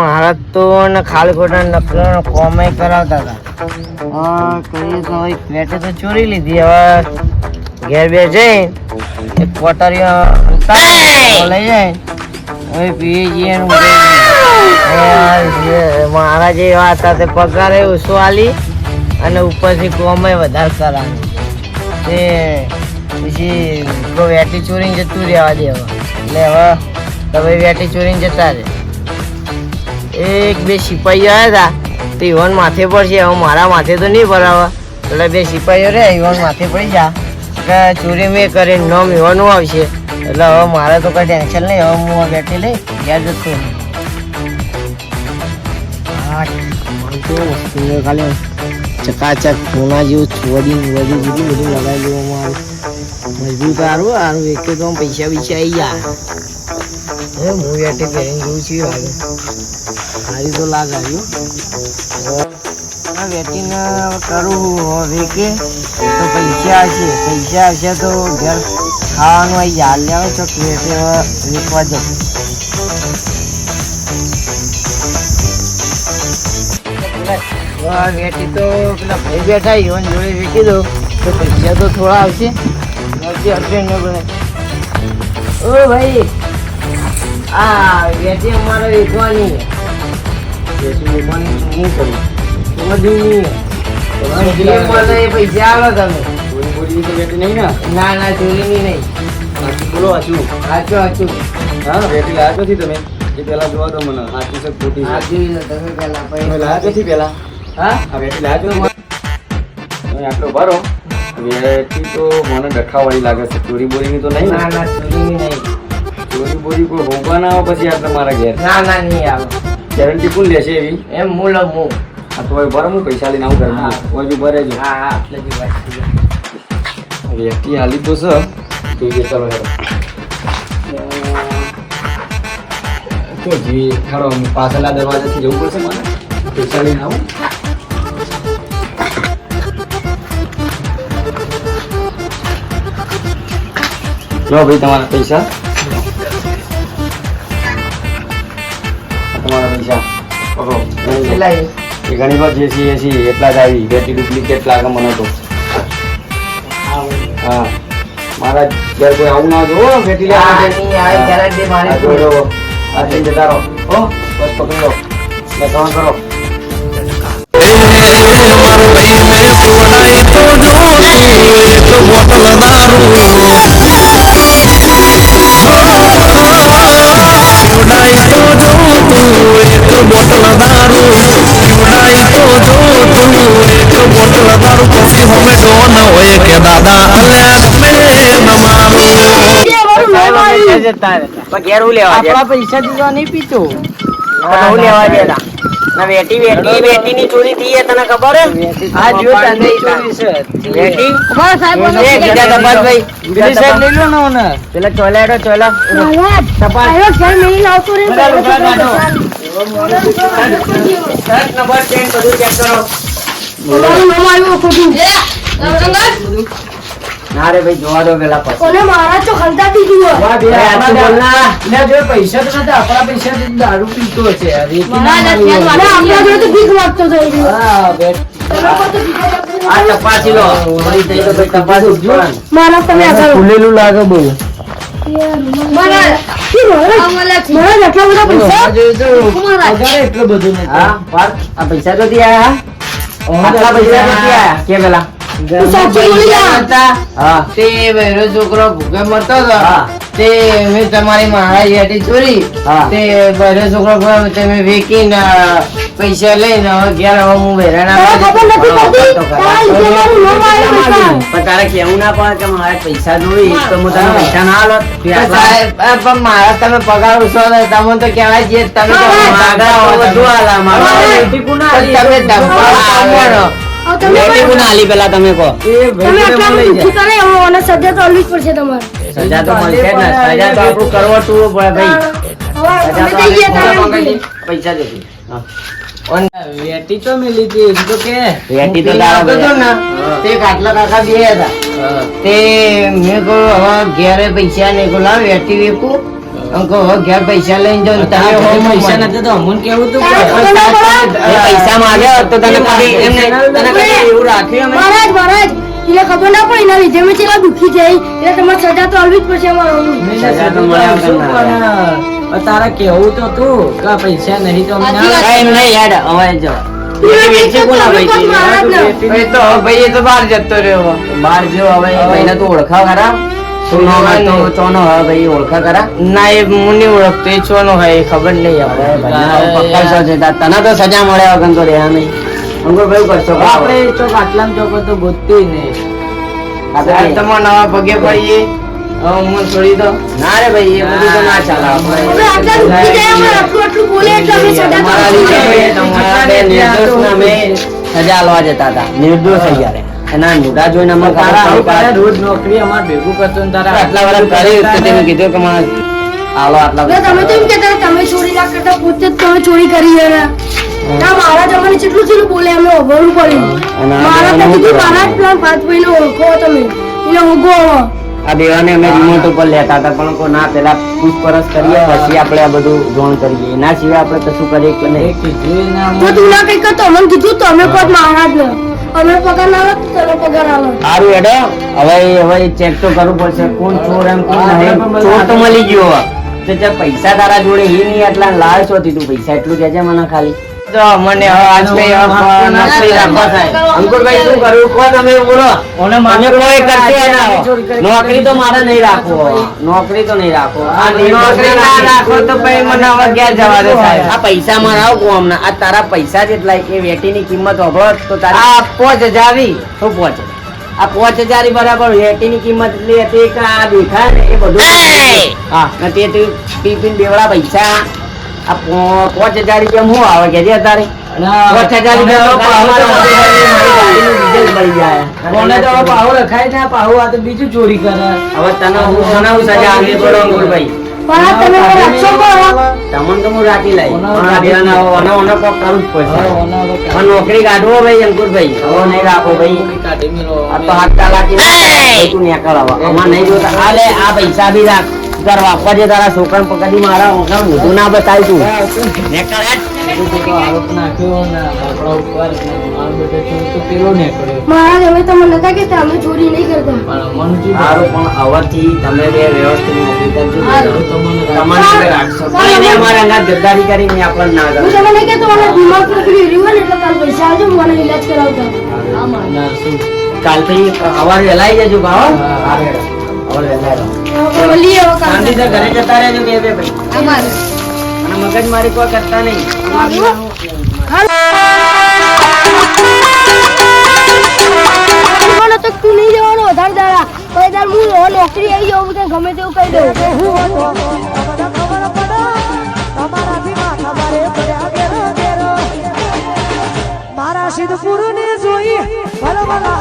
મારા તો ખાલી ખોટા નકલો કોમે કરાવતા હતા. કહીએ તો તો ચોરી લીધી, હવે ઘેર જઈ એક કોટરીઓ લઈ જાય, હવે પીએ મારા જે એવા હતા તે પગારે ઓછો આલી? અને ઉપરથી કોમે વધારે કરાવી. તે, પછી વેટી ચોરીને જતું રહેવા હવે. એટલે હવે તમે વેટી ચોરીને જતા રહે. એક બે સિપાહીઓ આવ્યા હતા તો ઈવન માથે પડશે, હવે મારા માથે તો નહીં ભરાવા. એટલે બે સિપાહીઓ રે ઈવન માથે પડી જા એટલે ચોરી મેં કરી, નોમ ઈવનનું આવશે. એટલે હવે મારે તો કઈ ટેન્શન નહીં, હવે હું બેઠી લઈ ઘેર જતો ખાલી ચકાચક સોના જેવું છોડી વધી બધું બધું લગાવી દેવામાં સારું સારું એક તો પૈસા પૈસા આવી ગયા. હું વેટે પહેરીને જોઉં છું લાગે સારી કે પૈસા આવશે પૈસા આવશે તો ખાવાનું ભાઈ બેઠા જોડે વેચી દો તો પૈસા તો થોડા આવશે. અર્જન્ટ ઓ ભાઈ આ વેટી અમારે વેચવાની. છે વેચી વેચવાની શું કરું? સમજ્યું નહીં. જે મળે એ પૈસા આવે તમે. ના? ના ચોરીની નહીં. સાચું સાચું સાચું નથી તમે? પેલા પછી હા? લાગે છે. ચોરી બોરીની તો નહીં ના? ને ના ચોરીની નહીં. બોરી કોઈ ભોગવા ના આવે પછી આ તમારા ઘેર. ના ના નહીં આવે. ગેરંટી કોણ લેશે એવી? એમ લઉં હું. આ તો ભરો હું પૈસા લઈને આવું ઘરમાં. હજુ ભરે જો હા હા એટલે જ વાત વ્યક્તિ હાલી તો છે. જોઈએ ચાલો હેરો તો જી ખરો પાછળના દરવાજાથી જવું પડશે મારે. પૈસા લઈને આવું. લો ભાઈ તમારા પૈસા. કેટલા એ? ઘણી વાર જે છે એ છે એટલા જ આવી. બેટી ડુપ્લિકેટ લાગે મને તો. હા. મારા જ્યારે કોઈ આવું ના જોવો બેટી લેવા આવે, લો. આ જતા રહો હો બસ પકડી લો. કામ કરો. ઘેર જતા રહેતા. પણ ઘેર હું લેવા આપણા પૈસા દીધા નહીં પીતો. હું લેવા દેતા વેટી વેટી વેટી ની ચોરી થઈ છે તને ખબર? આ જો તને ચોરી છે. વેટી એ બીજા તપાસ ભાઈ. બીજી સાઈડ લઈ લો ને ઓને પેલા ચોલા ચોલા તપાસ બધા લુગડા કાઢો શર્ટ નંબર પેન્ટ બધું ચેક કરો. ના રે ભાઈ જોવા દો પેલા પછી. મારા તો ખલતા થી જુઓ વાહ, બે હાથમાં બોલ ના. પૈસા તો નતા આપણા પૈસા દારૂ પીતો છે. અરે ના ના આપણા જોડે તો ભીખ માંગતો હતો એ હા, બે- આ તપાસી લો. થઈ તો ભાઈ તપાસી જો. મારા તમે આગળ લાગે બહુ. પૈસા? તો? આટલા? કે પેલા? જા. હા. તે છોકરો ભૂખે મરતો હતો. તે મેં તમારી મહારાજ હેઠી ચોરી. તે બધો છોકરો તમે વેચીને પૈસા લઈને હવે ઘેર હવે હું બહેરાના તારે. પણ કેવું ના પડે કે મારે પૈસા જોઈ તો હું તને પૈસા ના લો પણ મારા તમે પગાર ઉછો તમે તો કહેવાય છે તમે પગાર આલા મારો તમે. હવે તમે વેટી કોને આલી પેલા તમે કહો. તમે આટલા બધું કરે હવે મને સજા તો આલવી પડશે તમારે. સજા તો મળશે ને સજા તો આપણું કરવટવું પડે ભાઈ. હવે અમે જઈએ તારે પૈસા દેતી વેટી તો મેલી હતી તો કે. વેટી તો તારા તો ને. તે કાટલા કાકા બે હતા. તે મેં કહ્યું હવે ઘેરે પૈસા નહીં કહું લાવ વેટી વેકું. પૈસા લઈને પૈસા તો અમુન કેવું તું? પૈસા માંગ્યા તને કદી એમને તને કદી એવું રાખ્યું મહારાજ મહારાજ એને ખબર ના પડે એના લીધે મેં ચેલા દુખી જાય એટલે તમારે સજા તો આલવી જ પડશે અમારે સજા તો મળે વગર શું ના પણ તારા કેવું તો તું? કે પૈસા નહીં તો નહીં યાર હવે જો. ભાઈ તો બહાર જતો રહ્યો. બહાર જો હવે એ ભાઈને તું ઓળખાવ ખરા? શું નામ હતો ચોનો હવે ભાઈ ઓળખા ખરા? ના એ હું નહીં ઓળખતો એ ચોનો હોય એ ખબર નહીં આપણે પકડશો છે તને તો સજા મળે વગર તો રહ્યા નહીં. અંકુર ભાઈ કરશો આપણે ચોક આટલામાં ચોક તો ગોતતી નહીં. આપણે તમારા નવા પગે પડીએ. હું છોડી દો. ના રે ભાઈ એ બધું તો ના ચાલે. સજા આલવા જતા હતા. નિર્દોષ થઈ ગયા રે. એના મોઢા જોઈને અમે તારા ખબર તારા પડી રોજ નોકરી અમાર ભેગું કરતો ને તારા આટલા વર્ષ કર્યું તો તેને કીધું કે મારે આલો આટલા તમે તો એમ કહેતા તમે ચોરી ના કરતા પોતે જ તમે ચોરી કરી છે ના મારા જમાને કેટલું કેટલું બોલે અમને ઓભળવું પડ્યું. મારા તો કીધું મારા જ પેલા ભાતભાઈને ઓળખો તમે. એને ઓળખો આ બેવાને અમે રિમોટ ઉપર લેતા હતા પણ કો ના પેલા પૂછપરછ કરીએ પછી આપણે આ બધું જોણ કરીએ. એના સિવાય આપણે કશું કરીએ કે નહીં? તું ના કઈ કરતો અમને કીધું તો અમે કોઈ મહારાજ ને. અમે પગાર ના લો પગાર આલો. સારું હેડો. હવે હવે ચેક તો કરવું પડશે. કોણ ચોર એમ કોણ નહીં? ચોર તો મળી ગયો. તો પૈસા તારા જોડે એ નહીં એટલા લાલ છો તું પૈસા એટલું કહેજે મને ખાલી. જો મને હવે આજ કઈ નોકરી રાખવા અંકુરભાઈ શું કરવું કહો તમે બોલો મને કોઈ તો કરશે ના નોકરી તો મારે નહીં રાખવો. નોકરી તો નહીં રાખવો આ નોકરી ના રાખો તો પછી મને હવે ક્યાં જવા દે સાહેબ? આ પૈસા મારા કોમ ના આ તારા પૈસા જેટલા એ વેટીની કિંમત હોભો તો તારા આ પાંચ હજારી. શું પોચ? આ પોચ હજાર બરાબર વેટીની કિંમત એટલી હતી કે આ દેખાય ને એ બધું હા તે તું પી બેવડા પૈસા પાંચ હજાર રૂપિયા હું આવે કે જે તારે? પાંચ હજાર રૂપિયા બીજું ચોરી કરે. હવે તને હું તને સજા આપવી પડે પણ તમને તો હું રાખી લઈ નોકરી કાઢવો ભાઈ અંકુરભાઈ. હવે નહીં રાખો ભાઈ. કાઢી. આ તો હાથ ચાલાકી ભાઈ તું નેકળ હવે. અમાર નહીં જોતા. આ આ પૈસા બી રાખ. તાર વાપવા જે તારા છોકરાને પકડી મારા ઓગણ મોઢું ના બતાવી તું. મારો બેટો ચોર તો પેલો નીકળ્યો મહારાજ અમે તમને નતા કહેતા અમે ચોરી નહીં કરતા. પણ મન સારું પણ હવેથી તમે બે વ્યવસ્થિત નોકરી કરજો. તમારે રાખશો અમારે કરીને આપણને ના હું તમને કહેતો મને દિમાગ પર રહ્યું ને એટલે કાલ પૈસા આવજો મને ઈલાજ કરાવતા. કાલથી સવારે વહેલા આવી જજો ભાવ. ઘરે જતા રહેજો બે બે ભાઈ. અને મગજ મારી કોઈ કરતા નહીં. તો તું નહીં જવાનો વધારે દાડા. પછી તાર હું નોકરી આવી જાઉં તને ગમે તેવું કહી દઉં. મારા સિદ્ધપુર ને જોઈ ભલા ભલા